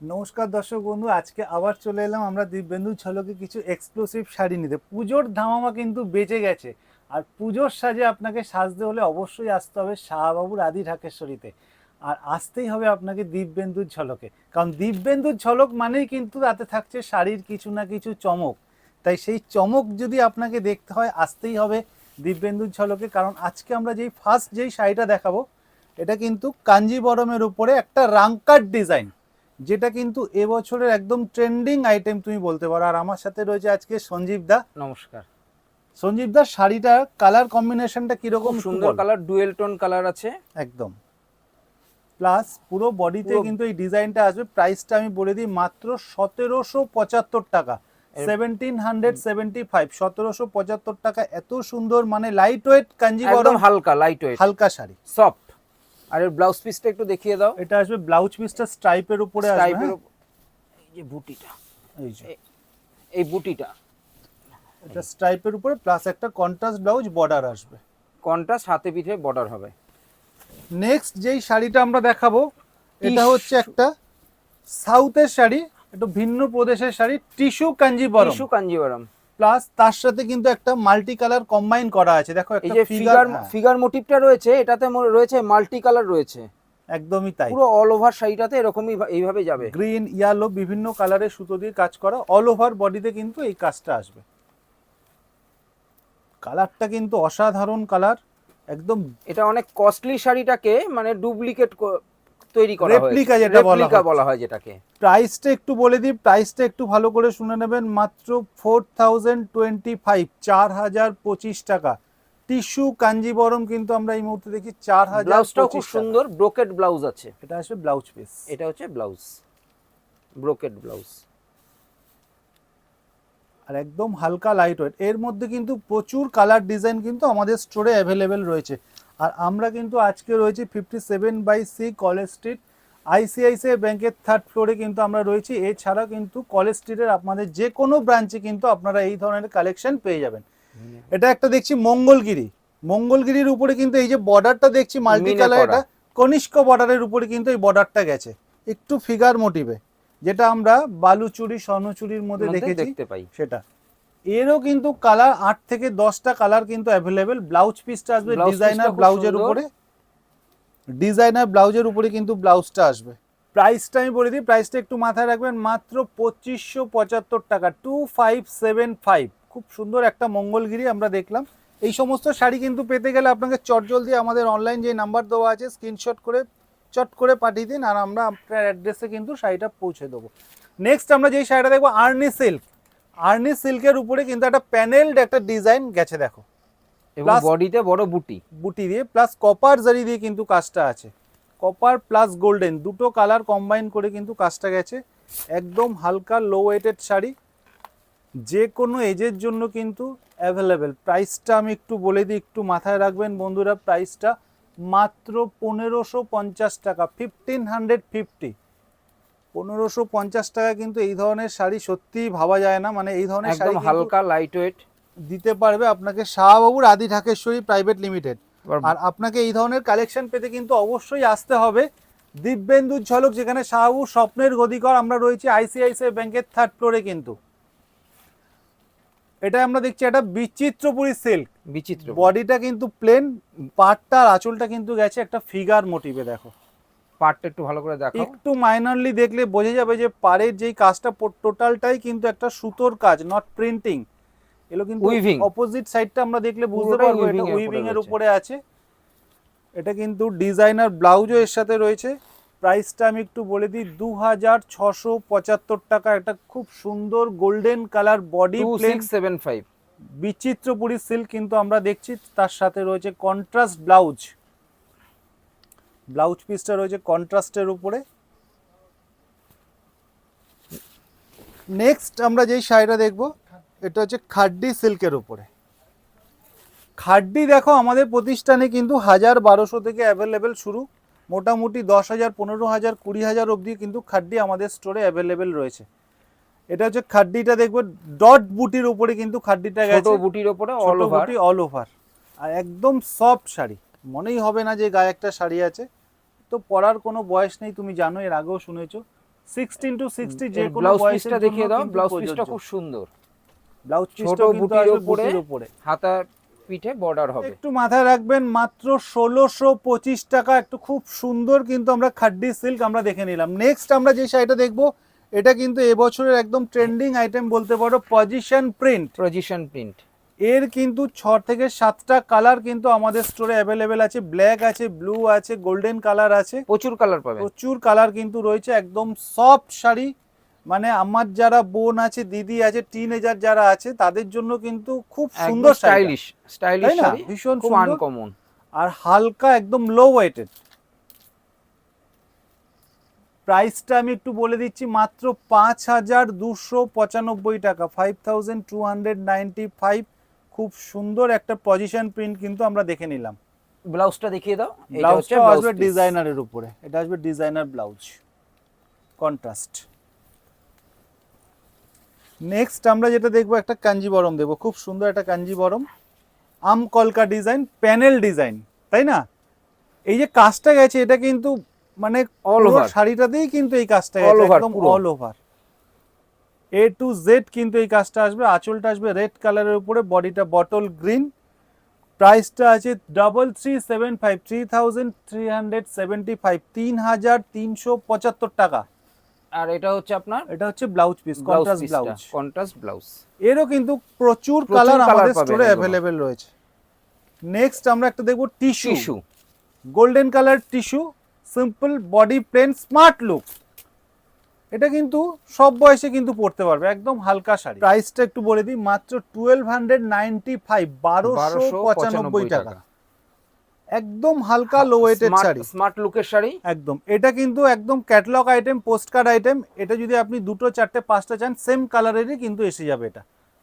নমস্কার দর্শক বন্ধু, আজকে আবার চলে এলাম আমরা দিব্যেন্দু ছলকে কিছু এক্সক্লুসিভ শাড়ি নিতে। পুজোর ধামামা কিন্তু বেঁচে গেছে। আর পুজোর সাজে আপনাকে সাজতে হলে অবশ্যই আসতে হবে শাহবাবুর আদি ঢাকেশ্বরীতে আর আসতেই হবে আপনাকে দিব্যেন্দুর ঝলকে। কারণ দিব্যেন্দুর ঝলক মানেই কিন্তু তাতে থাকছে শাড়ির কিছু না কিছু চমক। তাই সেই চমক যদি আপনাকে দেখতে হয়, আসতেই হবে দিব্যেন্দুর ঝলকে। কারণ আজকে আমরা যেই ফার্স্ট যেই শাড়িটা দেখাবো, এটা কিন্তু কাঞ্জিবরমের উপরে একটা রাঙ্কার ডিজাইন যেটা কিন্তু এবছরের একদম ট্রেন্ডিং আইটেম তুমি বলতে পারো। আর আমার সাথে রয়েছে আজকে সঞ্জীব দা। নমস্কার। সঞ্জীব দা শাড়িটার কালার কম্বিনেশনটা কীরকম সুন্দর কালার ডুয়েল টোন কালার আছে। একদম। প্লাস পুরো বডিতে কিন্তু এই ডিজাইনটা আসবে। প্রাইসটা আমি বলে দিই মাত্র সতেরোশো পঁচাত্তর টাকা। সেভেন্টিন হান্ড্রেড সেভেন্টি ফাইভ সতেরোশো পঁচাত্তর টাকা। এত সুন্দর মানে লাইট ওয়েট একদম কাঞ্জিবরম হালকা লাইট ওয়েট হালকা শাড়ি। সফট আর এর ব্লাউজ পিসটা একটু দেখিয়ে দাও। এটা আসবে ব্লাউজ পিসটা স্ট্রাইপের উপরে আসবে টাইপের হ্যাঁ? এই যে বুটিটা। এই যে। এই বুটিটা। এটা স্ট্রাইপের উপরে প্লাস একটা কন্ট্রাস্ট ব্লাউজ বর্ডার আসবে। কন্ট্রাস্ট হাতে পিঠে বর্ডার হবে। নেক্সট যেই শাড়িটা আমরা দেখাবো এটা হচ্ছে একটা সাউথের শাড়ি একটু ভিন্ন প্রদেশের sari tissue Kanjivaram tissue Kanjivaram plus তার সাথে কিন্তু একটা মাল্টি কালার কম্বাইন করা আছে। দেখো এই একটা যে ফিগার ফিগার ফিগার মোটিভটা রয়েছে এটাতে রয়েছে মাল্টি কালার রয়েছে। একদমই তাই। পুরো অল ওভার শাড়িটাতে এরকমই এইভাবে যাবে। গ্রিন ইয়েলো বিভিন্ন কালারের সুতো দিয়ে কাজ করা। অল ওভার বডিতে কিন্তু এই কাজটা আসবে। কালারটা কিন্তু অসাধারণ কালার একদম এটা অনেক কস্টলি শাড়িটাকে মানে ডুপ্লিকেট তৈরি করা হয় Replica যেটা বলা রেপ্লিকা বলা হয় যেটাকে। প্রাইসটা একটু বলে দিই প্রাইসটা একটু ভালো করে শুনে নেবেন। মাত্র ফোর থাউজেন্ড টোয়েন্টি ফাইভ চার হাজার পঁচিশ টাকা। টিস্যু কাঞ্জিবরম কিন্তু আমরা এই মুহূর্তে দেখি চার হাজার ব্লাউজটাও খুব সুন্দর ব্রোকেট ব্লাউজ আছে। এটা আসবে ব্লাউজ পিস এটা হচ্ছে ব্লাউজ ব্রোকেট ব্লাউজ আর একদম হালকা লাইট ওয়েট এর মধ্যে কিন্তু প্রচুর কালার ডিজাইন কিন্তু আমাদের স্টোরে অ্যাভেলেবেল রয়েছে। আর আমরা কিন্তু আজকে রয়েছি fifty seven by C College Street ICICI ব্যাংকের থার্ড ফ্লোরে কিন্তু আমরা রয়েছি। এছাড়া কিন্তু কলেজ স্ট্রিটের আপনাদের যে কোনো ব্রাঞ্চে কিন্তু আপনারা এই ধরনের কালেকশন পেয়ে যাবেন। এটা একটা দেখছি মঙ্গলগিরি। মঙ্গলগিরির উপরে কিন্তু এই যে বর্ডারটা দেখছি মাল্টি কালার এটা কনিষ্ক বর্ডারের উপরে কিন্তু এই বর্ডারটা গেছে। একটু ফিগার মোটিভে যেটা আমরা বালুচুরি স্বর্ণচুরির মধ্যে দেখেছি দেখতে পাই। সেটা। এরও কিন্তু কালার আট থেকে দশটা কালার কিন্তু অ্যাভেলেবেল ব্লাউজ পিসটা আসবে ডিজাইনার ব্লাউজের উপরে। ডিজাইনার ব্লাউজের উপরে কিন্তু ব্লাউজটা আসবে। প্রাইসটা আমি বলে দিই প্রাইসটা একটু মাথায় রাখবেন মাত্র পঁচিশশো পঁচাত্তর টাকা টু ফাইভ সেভেন ফাইভ খুব সুন্দর একটা মঙ্গলগিরি আমরা দেখলাম। এই সমস্ত শাড়ি কিন্তু পেতে গেলে আপনাকে চটজলদি আমাদের অনলাইন যে নাম্বার দেওয়া আছে স্ক্রিনশট করে চট করে পাঠিয়ে দিন আর আমরা আপনার অ্যাড্রেসে কিন্তু শাড়িটা পৌঁছে দেবো। নেক্সট আমরা যেই শাড়িটা দেখব আর্নি সিল্ক আর্নি সিল্কের উপরে কিন্তু একটা প্যানেলড একটা ডিজাইন গেছে দেখো। এবং বডিতে বড় বুটি। বুটি দিয়ে প্লাস কপার জারি দিয়ে কিন্তু কাজটা আছে। কপার প্লাস গোল্ডেন দুটো কালার কম্বাইন করে কিন্তু কাজটা গেছে। একদম হালকা লো ওয়েটেড শাড়ি। যে কোনো এজের জন্য কিন্তু অ্যাভেলেবেল প্রাইসটা আমি একটু বলে দিই একটু মাথায় রাখবেন বন্ধুরা প্রাইসটা মাত্র পনেরোশো পঞ্চাশ টাকা ফিফটিন হান্ড্রেড ফিফটি পনেরোশো পঞ্চাশ টাকা কিন্তু এই ধরনের শাড়ি সত্যিই ভাবা যায় না। মানে এই ধরনের শাড়ি হালকা লাইট ওয়েট দিতে পারবে আপনাকে শাহবাবুর আদি ঢাকেশ্বরী প্রাইভেট লিমিটেড আর আপনাকে এই ধরনের কালেকশন পেতে কিন্তু অবশ্যই আসতে হবে দিব্যেন্দুর ঝলক যেখানে শাহবাবু স্বপ্নের গদিকর আমরা রয়েছি আইসিআইসিআই ব্যাংকের থার্ড ফ্লোরে কিন্তু। এটা আমরা দেখছি একটা বিচিত্রপুরী সিল্ক বিচিত্র বডিটা কিন্তু প্লেন পাটটা আর আঁচলটা কিন্তু গেছে একটা ফিগার মোটিভে দেখো। পার্টটা একটু ভালো করে দেখাও। একটু মাইনরলি দেখলে বোঝা যাবে যে পাড়ের যেই কাজটা টোটালটাই কিন্তু একটা সুতোর কাজ নট প্রিন্টিং এগুলো কিন্তু Weaving. অপোজিট সাইডটা আমরা দেখলে বুঝতে পারব এটা উইভিং এর উপরে আছে। এটা কিন্তু ডিজাইনার ব্লাউজও এর সাথে রয়েছে। প্রাইসটা আমি একটু বলে দিই দু হাজার ছশো পঁচাত্তর টাকা। একটা খুব সুন্দর golden colour body seven five Bichitrapuri silk কিন্তু আমরা দেখছি। তার সাথে রয়েছে কন্ট্রাস্ট ব্লাউজ ব্লাউজ পিসটা রয়েছে কন্ট্রাস্টের উপরে। নেক্সট আমরা যেই শাড়িটা দেখব এটা হচ্ছে খাড্ডি সিল্কের উপরে। খাড্ডি দেখো আমাদের প্রতিষ্ঠানে কিন্তু হাজার বারোশো থেকে অ্যাভেলেবেল শুরু। মোটামুটি দশ হাজার পনেরো হাজার কুড়ি হাজার অবধি কিন্তু খাড্ডি আমাদের স্টোরে অ্যাভেলেবেল রয়েছে। এটা হচ্ছে খাড্ডিটা দেখব ডট বুটির উপরে কিন্তু খাড্ডিটা গেছে। বুটির ছোট অল ওভার অল ওভার আর একদম সফট শাড়ি। মনেই হবে না যে গায়ে একটা শাড়ি আছে। তো পরার কোনো বয়স নেই তুমি জানো এর আগেও শুনেছো। সিক্সটিন টু সিক্সটি যে কোনো ব্লাউজ দেখিয়ে দাও। ব্লাউজ পিসটা খুব সুন্দর। ব্লাউজ পিসটা কিন্তু বুটির উপরে হাতা পিঠে বর্ডার হবে। একটু মাথায় রাখবেন মাত্র ষোলোশো পঁচিশ টাকা একটু খুব সুন্দর কিন্তু আমরা খাড্ডি সিল্ক আমরা দেখে নিলাম। নেক্সট আমরা যে শাড়িটা দেখব এটা কিন্তু এবছরের একদম ট্রেন্ডিং আইটেম বলতে পারো পজিশন প্রিন্ট পজিশন প্রিন্ট এর কিন্তু ছ থেকে সাতটা কালার কিন্তু আমাদের স্টোরে অ্যাভেলেবেল আছে। ব্ল্যাক আছে ব্লু আছে গোল্ডেন কালার আছে। প্রচুর কালার পাবে প্রচুর কালার কিন্তু রয়েছে। একদম সফট শাড়ি। মানে আমার যারা বোন আছে দিদি আছে টিনেজার যারা আছে তাদের জন্য কিন্তু খুব সুন্দর স্টাইলিশ স্টাইলিশ শাড়ি। ভীষণ খুব আনকমন আর হালকা একদম লো ওয়েটেড প্রাইসটা আমি একটু বলে দিচ্ছি মাত্র পাঁচ হাজার দুশো পঁচানব্বই টাকা। Five thousand two hundred ninety five খুব সুন্দর একটা পজিশন প্রিন্ট কিন্তু আমরা দেখে নিলাম। ব্লাউজটা দেখিয়ে দাও এটা হচ্ছে ব্লাউজটা ব্লাউজ আসবে ডিজাইনারের উপরে। এটা আসবে ডিজাইনার ব্লাউজ কন্ট্রাস্ট নেক্সট আমরা যেটা দেখব একটা কাঞ্জিবরম দেবো। খুব সুন্দর একটা কাঞ্জিবরম। আম কলকা ডিজাইন প্যানেল ডিজাইন তাই না? এই যে কাজটা গেছে এটা কিন্তু মানে অল ওভার. শাড়িটাতেই কিন্তু এই কাজটা গেছে একদম all over A to Z কিন্তু এই কাজটা আসবে আঁচলটা আসবে রেড কালারের উপরে বডিটা বটল গ্রিন প্রাইসটা আছে double three seven five three thousand three hundred seventy five তিন হাজার তিনশো পঁচাত্তর টাকা। আর এটা হচ্ছে আপনার? এটা হচ্ছে blouse piece contrast blouse contrast blouse এরও কিন্তু প্রচুর কালার আমাদের স্টোরে অ্যাভেলেবেল রয়েছে। নেক্সট আমরা একটা দেখব tissue golden colour tissue simple body plain smart look এটা কিন্তু সব বয়সে কিন্তু পড়তে পারবে একদম হালকা শাড়ি। প্রাইসটা একটু বলে দিই মাত্র টুয়েলভ হান্ড্রেড নাইনটি ফাইভ বারোশো পঁচানব্বই টাকা। একদম হালকা লো ওয়েটের শাড়ি। স্মার্ট লুকের শাড়ি? একদম। এটা কিন্তু একদম catalogue item post card item এটা যদি আপনি দুটো চারটে পাঁচটা চান সেম কালারেরই কিন্তু এসে যাবে এটা।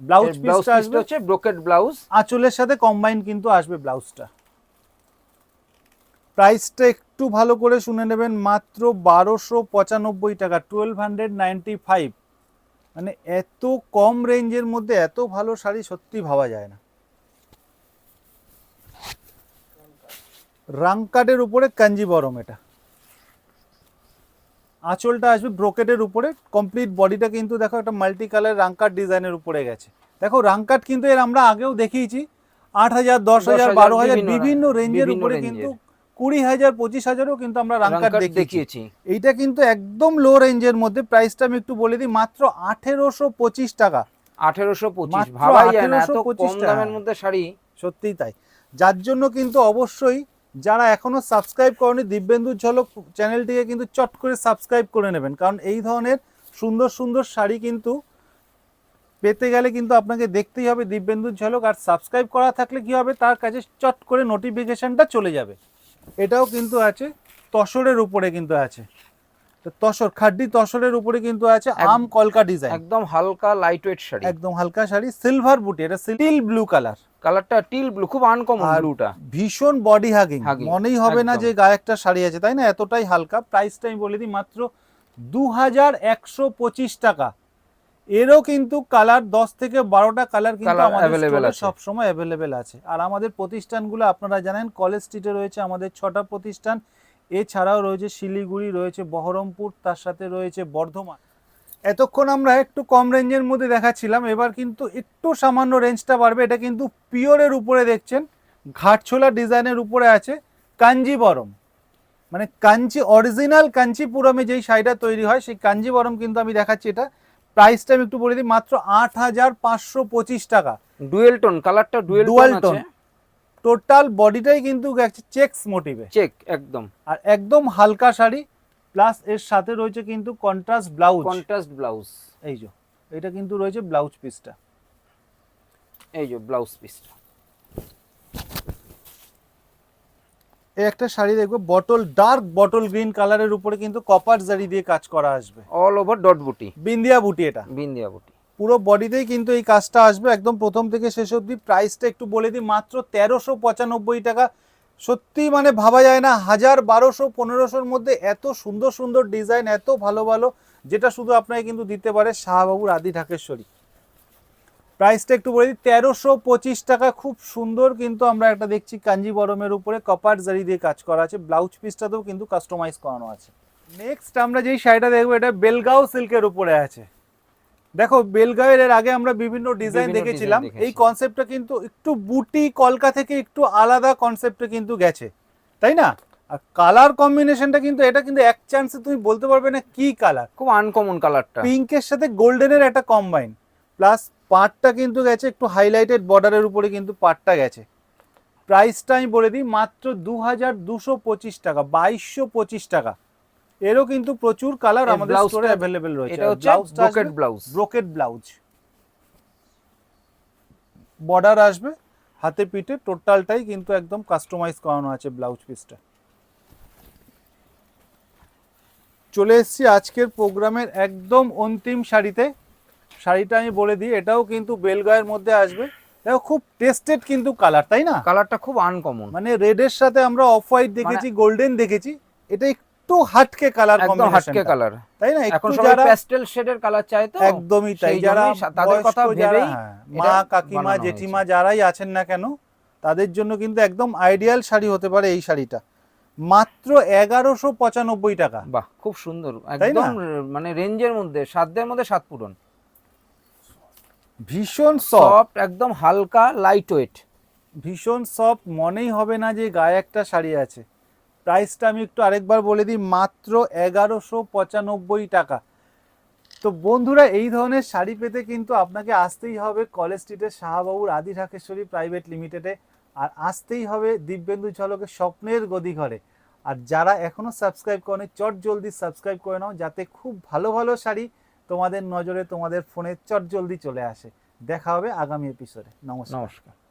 ব্লাউজ পিসটা আসবে। হচ্ছে ব্রোকেট ব্লাউজ আঁচলের সাথে কম্বাইন কিন্তু আসবে ব্লাউজটা প্রাইসটা একটু ভালো করে শুনে নেবেন মাত্র বারোশো পঁচানব্বই টাকা টুয়েলভ হান্ড্রেড নাইনটি ফাইভ মানে এত কম রেঞ্জের মধ্যে এত ভালো শাড়ি সত্যি ভাবা যায় না। রাংকাটের উপরে কাঞ্জিবরম এটা। আঁচলটা আসবে ব্রোকেটের উপরে কমপ্লিট বডিটা কিন্তু দেখো একটা মাল্টি কালার রাংকাট ডিজাইনের উপরে গেছে। দেখো রাংকাট কিন্তু এর আমরা আগেও দেখিয়েছি আট হাজার দশ হাজার বারো হাজার বিভিন্ন- বিভিন্ন রেঞ্জের উপরে কিন্তু কুড়ি হাজার পঁচিশ হাজারও কিন্তু আমরা রাঙ্কাট দেখিয়েছি। এইটা কিন্তু একদম লো রেঞ্জের মধ্যে প্রাইসটা আমি একটু বলে দিই মাত্র আঠেরোশো পঁচিশ টাকা। আঠেরোশো পঁচিশ ভাবাই যায় না এত 1825 কম দামের মধ্যে শাড়ি। সত্যিই তাই। যার জন্য কিন্তু অবশ্যই যারা এখনও সাবস্ক্রাইব করেনি দিব্যেন্দুর ঝলক চ্যানেলটিকে কিন্তু চট করে সাবস্ক্রাইব করে নেবেন। কারণ এই ধরনের সুন্দর সুন্দর শাড়ি কিন্তু পেতে গেলে কিন্তু আপনাকে দেখতেই হবে দিব্যেন্দুর ঝলক। আর সাবস্ক্রাইব করা থাকলে কি হবে? তার কাছে চট করে নোটিফিকেশনটা চলে যাবে। এটাও কিন্তু আছে তসরের উপরে কিন্তু আছে। তসর খাড্ডি তসরের উপরে কিন্তু আছে আম কলকা ডিজাইন। একদম হালকা লাইট ওয়েট শাড়ি। একদম হালকা শাড়ি সিলভার বুটি এটা সিল ব্লু কালার কালারটা টিল ব্লু খুব আনকমন ব্লুটা ভীষণ বডি হাগিং মনেই হবে না যে গায়ে একটা শাড়ি আছে তাই না? এতটাই হালকা। প্রাইসটা আমি বলে দিই মাত্র দু হাজার একশো পঁচিশ টাকা। এরও কিন্তু কালার দশ থেকে বারোটা কালার কিন্তু আমাদের। সবসময় অ্যাভেলেবেল আছে। আর আমাদের প্রতিষ্ঠানগুলো আপনারা জানেন কলেজ স্ট্রিটে রয়েছে আমাদের ছটা প্রতিষ্ঠান। এছাড়াও রয়েছে শিলিগুড়ি রয়েছে বহরমপুর তার সাথে রয়েছে বর্ধমান। এতক্ষণ আমরা একটু কম রেঞ্জের মধ্যে দেখাচ্ছিলাম এবার কিন্তু একটু সামান্য রেঞ্জটা বাড়বে। এটা কিন্তু পিওরের উপরে দেখছেন ঘাটছোলা ডিজাইনের উপরে আছে কাঞ্জিবরম। মানে কাঞ্চি অরিজিনাল কাঞ্চিপুরমে যেই শাড়িটা তৈরি হয় সেই কাঞ্জিবরম কিন্তু আমি দেখাচ্ছি এটা। প্রাইসটা আমি একটু বলে দিই মাত্র আট হাজার পাঁচশো পঁচিশ টাকা। ডুয়েল টোন কালারটা ডুয়েল Dual টোন আছে। টোটাল বডিটাই কিন্তু চেক্স মোটিভে। চেক একদম। আর একদম হালকা শাড়ি প্লাস এর সাথে রয়েছে কিন্তু কন্ট্রাস্ট ব্লাউজ। Contrast blouse. এই যে এটা কিন্তু রয়েছে ব্লাউজ পিসটা। এই যে ব্লাউজ পিসটা। এই একটা শাড়ি দেখব বটল ডার্ক বটল গ্রিন কালারের উপরে কিন্তু কপার জারি দিয়ে কাজ করা আসবে। অল ওভার ডট বুটি বিন্দিয়া বুটি এটা। বিন্দিয়া বুটি পুরো বডিতেই কিন্তু এই কাজটা আসবে একদম প্রথম থেকে শেষ অবধি। প্রাইসটা একটু বলে দিই মাত্র তেরোশো পঁচানব্বই টাকা। সত্যি মানে ভাবা যায় না হাজার বারোশো পনেরোশোর মধ্যে এত সুন্দর সুন্দর ডিজাইন এত ভালো ভালো যেটা শুধু আপনাকে কিন্তু দিতে পারে শাহবাবুর আদি ঢাকেশ্বরী প্রাইসটা একটু বলে দিই তেরোশো পঁচিশ টাকা খুব সুন্দর কিন্তু আমরা একটা দেখছি কাঞ্জিবরমের উপরে কপার জারি দিয়ে কাজ করা আছে ব্লাউজ পিসটাতেও কিন্তু কাস্টমাইজ করানো আছে। নেক্সট আমরা যেই শাড়িটা দেখব এটা বেলগাঁও সিল্কের উপরে আছে। দেখো বেলগাঁওয়ের এর আগে আমরা বিভিন্ন ডিজাইন দেখেছিলাম এই কনসেপ্টটা কিন্তু একটু বুটি কলকা থেকে একটু আলাদা কনসেপ্টে কিন্তু গেছে তাই না? আর কালার কম্বিনেশনটা কিন্তু এটা কিন্তু এক চান্সে তুমি বলতে পারবে না কি কালার খুব আনকমন কালারটা পিঙ্কের সাথে গোল্ডেনের একটা কম্বাইন প্লাস পাটটা কিন্তু গেছে একটু হাইলাইটেড বর্ডারের উপরে কিন্তু পাটটা গেছে। প্রাইসটা আমি বলে দিই মাত্র দু হাজার দুশো পঁচিশ টাকা বাইশশো পঁচিশ টাকা। এরও কিন্তু প্রচুর কালার আমাদের স্টোরে অ্যাভেলেবেল রয়েছে। এটা হচ্ছে brocade blouse brocade blouse border আসবে হাতে পিঠে টোটালটাই কিন্তু একদম কাস্টমাইজ করানো আছে ব্লাউজ পিসটা চলে এসেছি আজকের প্রোগ্রামের একদম অন্তিম শাড়িতে শাড়িটা আমি বলে দিই এটাও কিন্তু বেলগায়ের মধ্যে আসবে। দেখো খুব টেস্টেড কিন্তু কালার তাই না? কালারটা খুব আনকমন মানে রেডের সাথে আমরা অফ হোয়াইট দেখেছি মানে গোল্ডেন দেখেছি এটা একটু হাটকে কালার একদম হাটকে কালার তাই না? এখন সবাই যারা প্যাস্টেল শেডের কালার চাই তো একদমই তাই যারা তাদের কথা ভেবেই হ্যাঁ, মা কাকিমা জেঠিমা যারাই আছেন না কেন তাদের জন্য কিন্তু একদম আইডিয়াল শাড়ি হতে পারে এই শাড়িটা। মাত্র এগারোশো পঁচানব্বই টাকা। বাহ খুব সুন্দর? একদম মানে রেঞ্জের মধ্যে সাধ্যের মধ্যে সাত পূরণ। ভীষণ সফট একদম হালকা লাইট ওয়েট ভীষণ সফট মনেই হবে না যে গায়ে একটা শাড়ি আছে। প্রাইসটা আমি একটু আরেকবার বলে দিই মাত্র এগারোশো পঁচানব্বই টাকা। তো বন্ধুরা এই ধরনের শাড়ি পেতে কিন্তু আপনাকে আসতেই হবে কলেজ স্ট্রিটের শাহবাবুর আদি ঢাকেশ্বরী প্রাইভেট লিমিটেডে। আর আসতেই হবে দিব্যেন্দু ঝলকের স্বপ্নের গদি ঘরে আর যারা এখনও সাবস্ক্রাইব করেনি চট জলদি সাবস্ক্রাইব করে নাও যাতে খুব ভালো ভালো শাড়ি তোমাদের নজরে তোমাদের ফোনে চট জলদি চলে আসে। দেখা হবে আগামী এপিসোডে নমস্কার। নমস্কার।